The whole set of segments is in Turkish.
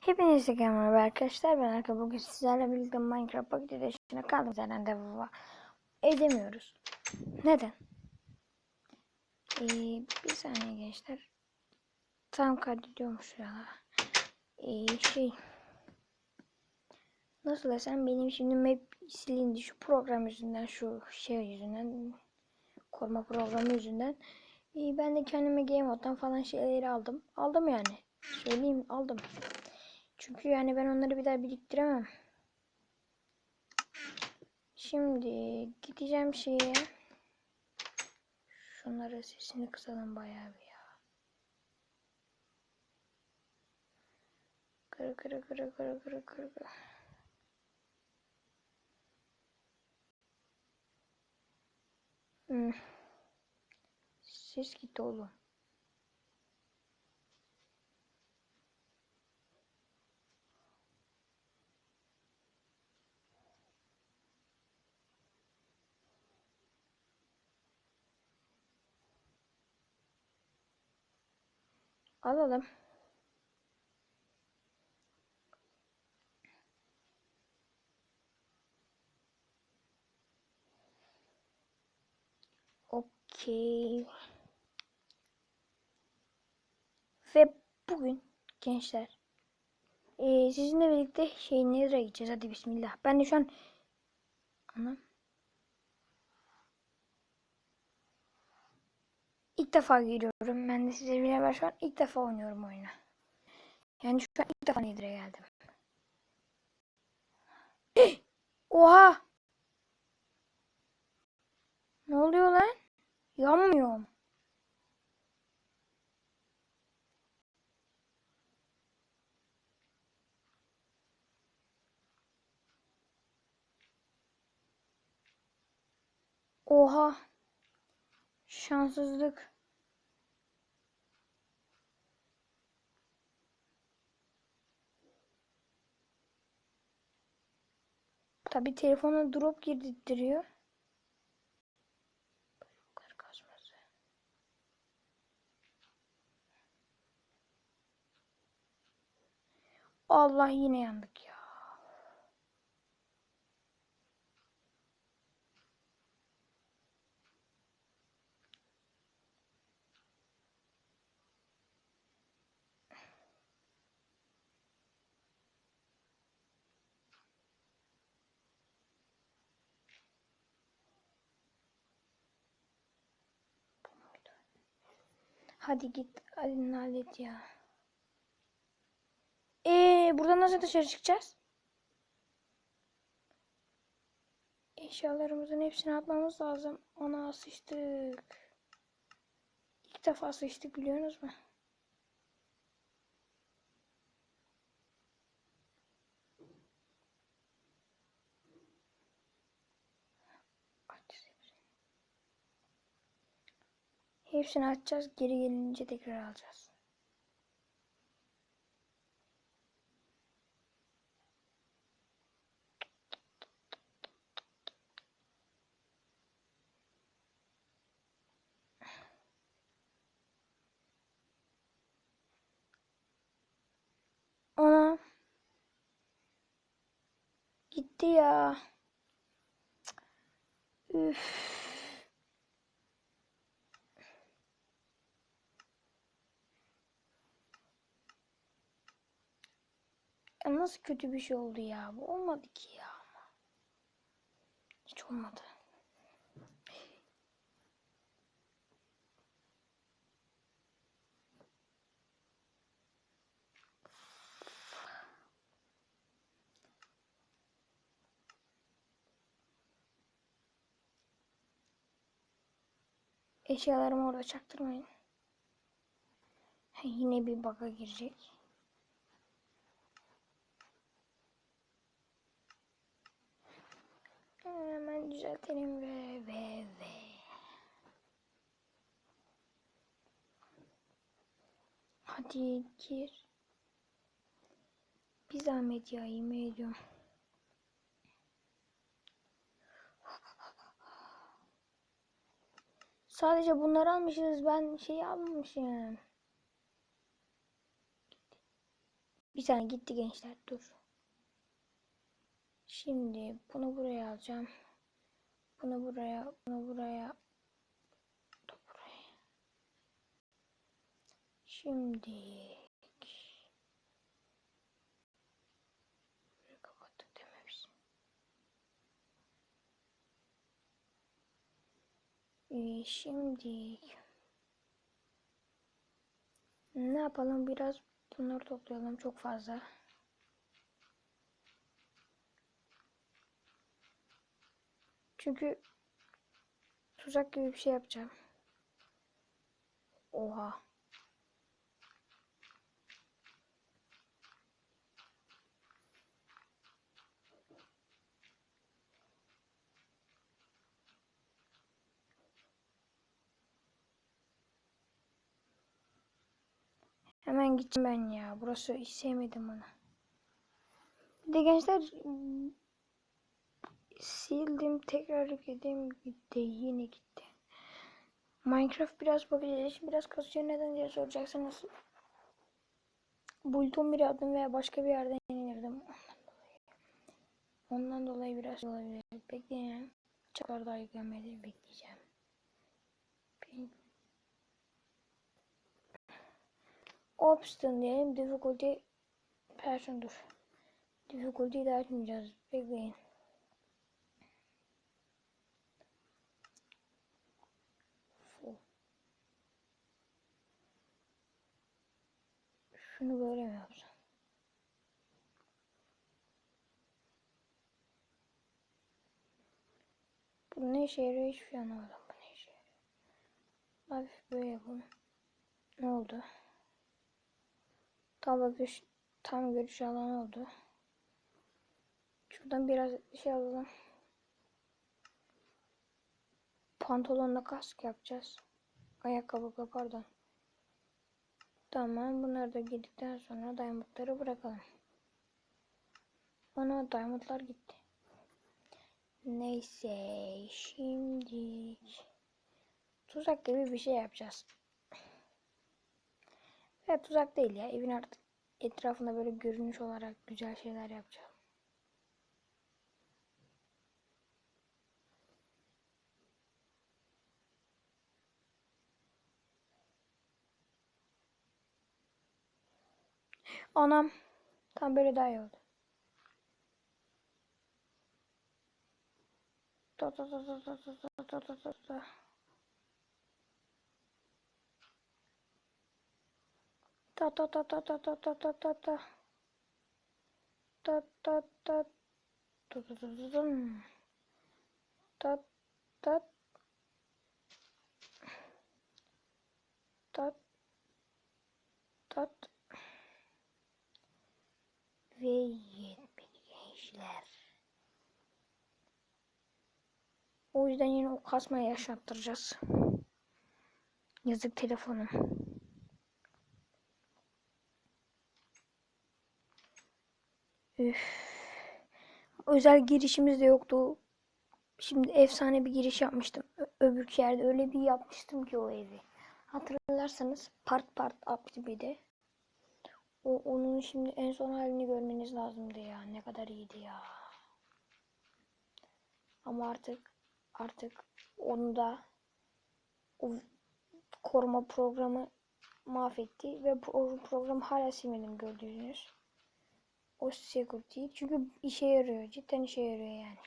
Hepinize merhaba arkadaşlar. Ben Arka bugün sizlerle birlikte Minecraft Pocket Edition'a kaldım. Zaten devam edemiyoruz. Neden? Ee, bir saniye gençler. Tam kaydediyormuş ya. Ee, şey. Nasıl desem benim şimdi map silindi şu program yüzünden şu şey yüzünden koruma programı yüzünden. Ee, ben de kendime game moddan falan şeyleri aldım. Aldım yani. Söyleyeyim aldım. Çünkü yani ben onları bir daha biriktiremem. Şimdi gideceğim şeye. Şunlara sesini kısalım bayağı bir ya. Kırı kırı kırı kırı kırı kırı kırı. Hmm. Ses gitti oğlum. Alalım. Okey. Ve bugün gençler eee, sizinle birlikte şey nereye gideceğiz? Hadi bismillah. Ben de şu an Anam. İlk defa giriyorum. Ben de size beraber şu an ilk defa oynuyorum oyunu. Yani şu an ilk defa Nether'a geldim. Oha! Ne oluyor lan? Yanmıyorum. Oha! Şanssızlık. Tabi telefona drop girdirtiyor. Allah yine yandık ya. Hadi git Ali'nin hallet ya. Ee, buradan nasıl dışarı çıkacağız? Eşyalarımızın hepsini atmamız lazım. Ona sıçtık. İlk defa sıçtık biliyorsunuz mu? Hepsini açacağız. Geri gelince tekrar alacağız. Ana. Gitti ya. Üf. Nasıl kötü bir şey oldu ya? Bu olmadı ki ya ama. Hiç olmadı. Eşyalarımı orada çaktırmayın. Yine bir bug'a girecek. Hemen düzeltelim ve ve ve. Hadi gir. Bir zahmet ya ediyorum. Sadece bunları almışız. Ben şey almamışım. Bir tane gitti gençler dur. Şimdi bunu buraya alacağım. Bunu buraya, bunu buraya. Bu da buraya. Şimdi. Ee, şimdi ne yapalım biraz bunları toplayalım çok fazla. Çünkü tuzak gibi bir şey yapacağım. Oha. Hemen gideceğim ben ya. Burası hiç sevmedim onu. Bir de gençler sildim tekrar yükledim gitti yine gitti. Minecraft biraz bakacağız. Biraz kasıyor neden diye soracaksınız. Bulton bir adım veya başka bir yerden indirdim. Ondan dolayı biraz olabilir. Bekleyin. Çakar daha yüklenmedi. Bekleyeceğim. Option diyelim. Difficulty person dur. Difficulty'yi de açmayacağız. Bekleyin. Şunu böyle mi yapsam? Bu ne işe yarıyor hiçbir şey anlamadım. Bu ne işe yarıyor? Hafif böyle yapalım. Ne oldu? Tam bakış, tam görüş alanı oldu. Şuradan biraz şey alalım. Pantolonla kask yapacağız. Ayakkabı pardon. Tamam bunları da giydikten sonra diamondları bırakalım. Ona diamondlar gitti. Neyse şimdi tuzak gibi bir şey yapacağız. Ya tuzak değil ya evin artık etrafında böyle görünüş olarak güzel şeyler yapacağım. Anam. Tam böyle daha iyi oldu. Ta ta ta ta ta ta ta ta ta ta ta. Ta ta ta ta ta ta ta ta ta ta. Ta ta ta ta ta ta ta dum. Ta ta ta ta ve yetmedi gençler. O yüzden yine o kasmayı yaşattıracağız. Yazık telefonum. Üf. Özel girişimiz de yoktu. Şimdi efsane bir giriş yapmıştım. Ö öbür yerde öyle bir yapmıştım ki o evi. Hatırlarsanız part part attı bir de. O onun şimdi en son halini görmeniz lazımdı ya. Ne kadar iyiydi ya. Ama artık artık onu da o koruma programı mahvetti ve o programı hala silmedim gördüğünüz. O security çünkü işe yarıyor. Cidden işe yarıyor yani.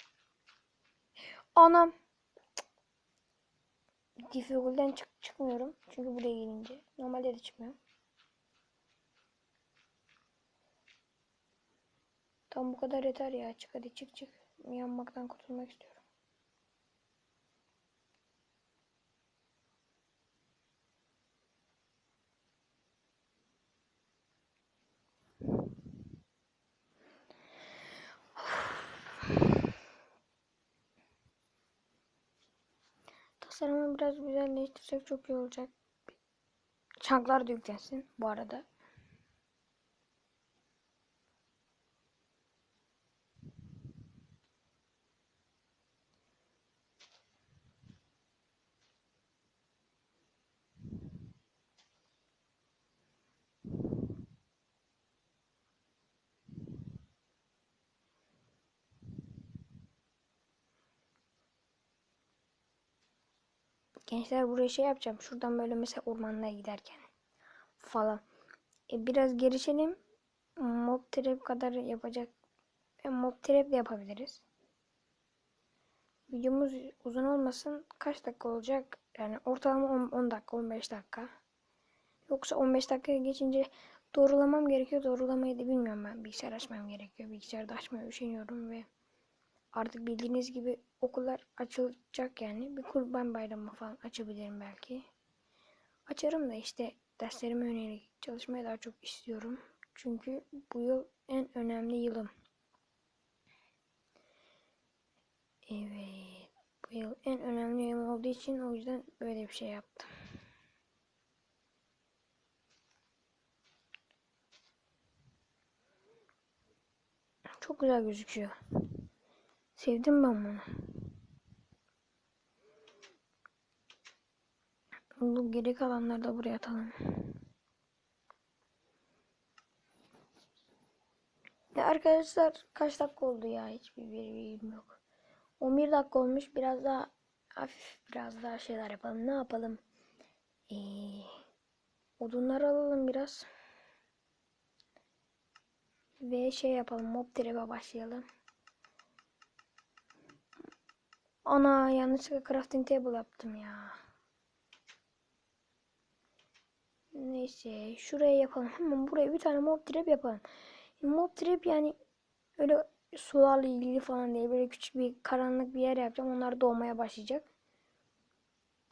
Anam. Difficulty'den çık çıkmıyorum. Çünkü buraya gelince. Normalde de çıkmıyorum. Tam bu kadar yeter ya. Çık hadi çık çık. Yanmaktan kurtulmak istiyorum. Tasarımı biraz güzelleştirsek çok iyi olacak. Çanklar da yüklensin bu arada. Gençler buraya şey yapacağım. Şuradan böyle mesela ormanlığa giderken falan. E, biraz gelişelim. Mob trap kadar yapacak. E, mob trap de yapabiliriz. Videomuz uzun olmasın. Kaç dakika olacak? Yani ortalama 10, 10 dakika, 15 dakika. Yoksa 15 dakikaya geçince doğrulamam gerekiyor. Doğrulamayı da bilmiyorum ben. Bilgisayar açmam gerekiyor. Bilgisayarda açmaya üşeniyorum ve artık bildiğiniz gibi okullar açılacak yani. Bir kurban bayramı falan açabilirim belki. Açarım da işte derslerime yönelik çalışmaya daha çok istiyorum. Çünkü bu yıl en önemli yılım. Evet. Bu yıl en önemli yılım olduğu için o yüzden böyle bir şey yaptım. Çok güzel gözüküyor. Sevdim ben bunu. Bu geri kalanları da buraya atalım. Ya arkadaşlar kaç dakika oldu ya? Hiçbir bilgim yok. 11 dakika olmuş. Biraz daha hafif biraz daha şeyler yapalım. Ne yapalım? Ee, odunları alalım biraz. Ve şey yapalım. Mob trap'e başlayalım. Ana yanlışlıkla crafting table yaptım ya. Neyse şuraya yapalım. Hemen buraya bir tane mob trap yapalım. Mob trap yani öyle sularla ilgili falan değil. Böyle küçük bir karanlık bir yer yapacağım. Onlar doğmaya başlayacak.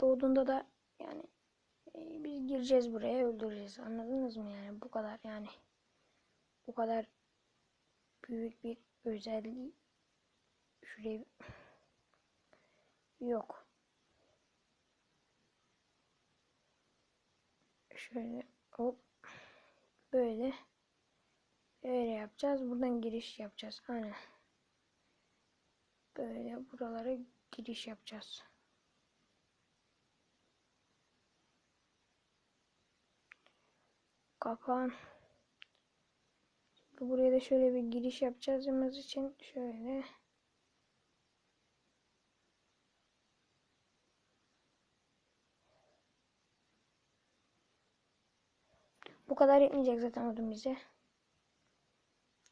Doğduğunda da yani e, biz gireceğiz buraya öldüreceğiz. Anladınız mı yani? Bu kadar yani. Bu kadar büyük bir özelliği şuraya yok. Şöyle hop böyle böyle yapacağız. Buradan giriş yapacağız. Aynen. Böyle buralara giriş yapacağız. Kapan. Buraya da şöyle bir giriş yapacağız için şöyle Bu kadar yetmeyecek zaten odun bize.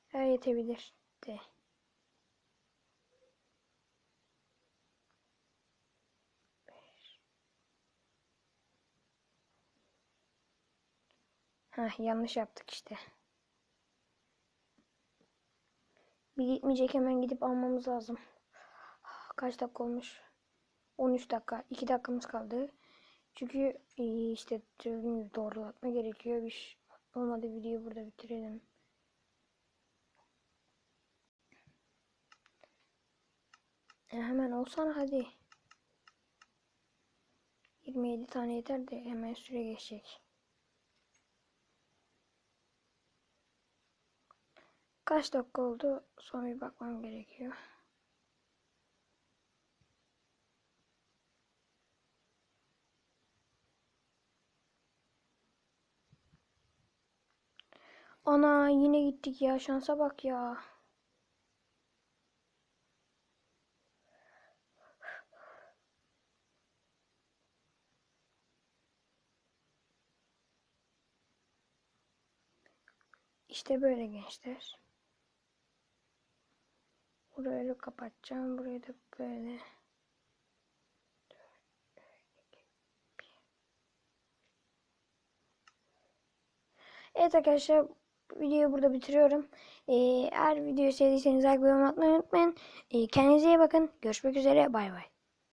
Her yetebilir de. Heh, yanlış yaptık işte. Bir gitmeyecek hemen gidip almamız lazım. Kaç dakika olmuş? 13 dakika. 2 dakikamız kaldı. Çünkü e, işte gibi doğrulatma gerekiyor. Bir şey olmadı videoyu burada bitirelim. E hemen olsana hadi. 27 tane yeter de hemen süre geçecek. Kaç dakika oldu? Son bir bakmam gerekiyor. Ana yine gittik ya. Şansa bak ya. İşte böyle gençler. Burayı kapatacağım. Burayı da böyle. Evet arkadaşlar videoyu burada bitiriyorum. Ee, eğer videoyu sevdiyseniz like ve yorum unutmayın. Ee, kendinize iyi bakın. Görüşmek üzere. Bay bay.